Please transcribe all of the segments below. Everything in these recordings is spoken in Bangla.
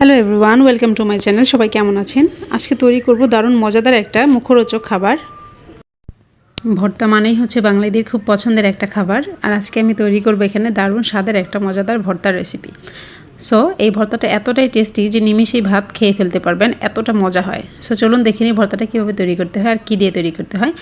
Hello everyone welcome to my channel সবাই কেমন আছেন? আজকে তৈরি করব দারুণ মজাদার একটা মুখরোচক খাবার। ভর্তা মানেই হচ্ছে বাঙালিদের খুব পছন্দের একটা খাবার। আর আজকে আমি তৈরি করব এখানে দারুণ স্বাদের একটা মজাদার ভর্তার রেসিপি সো এই ভর্তাটা এতটাই টেস্টি যে নিমিশেই ভাত খেয়ে ফেলতে পারবেন, এতটা মজা হয়। সো চলুন দেখে নিই ভর্তাটা কীভাবে তৈরি করতে হয় আর কী দিয়ে তৈরি করতে হয়।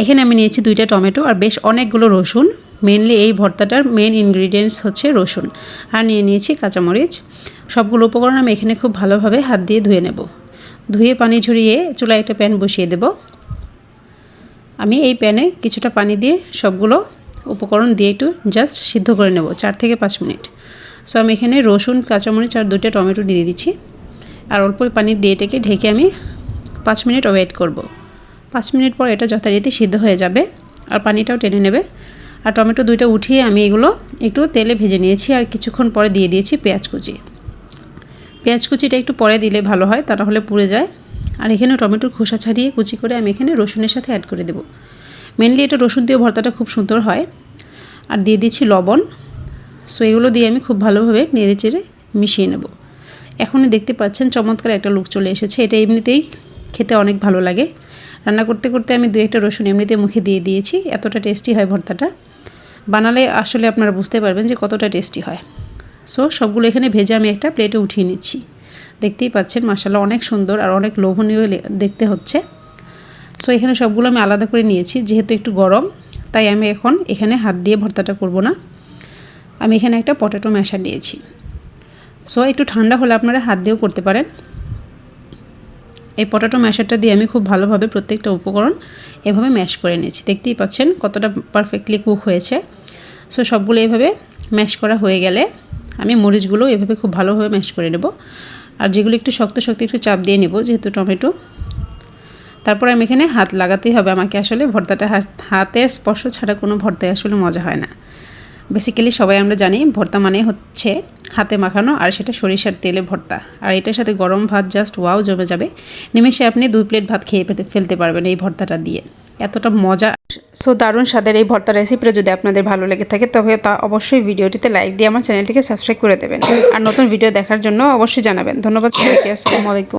এখানে আমি নিয়েছি দুইটা টমেটো আর বেশ অনেকগুলো রসুন। মেনলি এই ভর্তাটার মেন ইনগ্রিডিয়েন্টস হচ্ছে রসুন। আর নিয়ে নিয়েছি কাঁচামরিচ। সবগুলো উপকরণ আমি এখানে খুব ভালোভাবে হাত দিয়ে ধুয়ে নেব। ধুয়ে পানি ঝরিয়ে চুলায় একটা প্যান বসিয়ে দেব। আমি এই প্যানে কিছুটা পানি দিয়ে সবগুলো উপকরণ দিয়ে একটু জাস্ট সিদ্ধ করে নেব, চার থেকে পাঁচ মিনিট। সো আমি এখানে রসুন, কাঁচামরিচ আর দুটো টমেটো দিয়ে দিচ্ছি। আর অল্প পানি দিয়ে এটাকে ঢেকে আমি পাঁচ মিনিট ওয়েট করব। পাঁচ মিনিট পর এটা যথারীতি সিদ্ধ হয়ে যাবে। আর পানিটাও টেনে নেবে। আর টমেটো দুইটা উঠিয়ে আমি এগুলো একটু তেলে ভেজে নিয়েছি আর কিছুক্ষণ পরে দিয়ে দিয়েছি পেঁয়াজ কুচি। পেঁয়াজ কুচিটা একটু পরে দিলে ভালো হয়, তা হলে পুড়ে যায়। আর এখানে টমেটোর খোসা ছাড়িয়ে কুচি করে আমি এখানে রসুনের সাথে অ্যাড করে দেবো। মেনলি এটা রসুন দিয়ে ভর্তাটা খুব সুন্দর হয়। আর দিয়ে দিচ্ছি লবণ। সো এগুলো দিয়ে আমি খুব ভালোভাবে নেড়ে চেড়ে মিশিয়ে নেব। এখনই দেখতে পাচ্ছেন চমৎকার একটা লুক চলে এসেছে। এটা এমনিতেই খেতে অনেক ভালো লাগে। রান্না করতে করতে আমি দু একটা রসুন এমনিতে মুখে দিয়ে দিয়েছি। এতটা টেস্টি হয় ভর্তাটা। বানালে আসলে আপনারা বুঝতে পারবেন যে কতটা টেস্টি হয়। সো সবগুলো এখানে ভেজে আমি একটা প্লেটে উঠিয়ে নিচ্ছি। দেখতেই পাচ্ছেন মশালা অনেক সুন্দর আর অনেক লোভনীয় দেখতে হচ্ছে। সো এখানে সবগুলো আমি আলাদা করে নিয়েছি, যেহেতু একটু গরম, তাই আমি এখন এখানে হাত দিয়ে ভর্তাটা করব না। আমি এখানে একটা পটেটো ম্যাশার নিয়েছি। সো একটু ঠান্ডা হলে আপনারা হাত দিয়েও করতে পারেন। এই পটাটো ম্যাশারটা দিয়ে আমি খুব ভালোভাবে প্রত্যেকটা উপকরণ এভাবে ম্যাশ করে নিয়েছি। দেখতেই পাচ্ছেন কতটা পারফেক্টলি কুক হয়েছে। সো সবগুলো এভাবে ম্যাশ করা হয়ে গেলে আমি মরিচগুলো এভাবে খুব ভালোভাবে ম্যাশ করে নেব। আর যেগুলো একটু শক্ত শক্ত একটু চাপ দিয়ে নেব, যেহেতু টমেটো। তারপর আমি এখানে হাত লাগাতেই হবে। আমাকে আসলে ভর্তাটা হাতের স্পর্শ ছাড়া কোনো ভর্তায় আসলে মজা হয় না। বেসিক্যালি সবাই আমরা জানি ভর্তা মানে হচ্ছে হাতে মাখানো আর সেটা সরিষার তেলে ভর্তা। আর এটার সাথে গরম ভাত জাস্ট ওয়াও জমে যাবে। নিমেষে আপনি দুই প্লেট ভাত খেয়ে ফেলতে পারবেন এই ভর্তাটা দিয়ে। এতটা মজা। সো দারুণ স্বাদের এই ভর্তা রেসিপিটা যদি আপনাদের ভালো লেগে থাকে, তবে তা অবশ্যই ভিডিওটিতে লাইক দিয়ে আমার চ্যানেলটিকে সাবস্ক্রাইব করে দেবেন। আর নতুন ভিডিও দেখার জন্য অবশ্যই জানাবেন। ধন্যবাদ সবাইকে। আসসালামু আলাইকুম।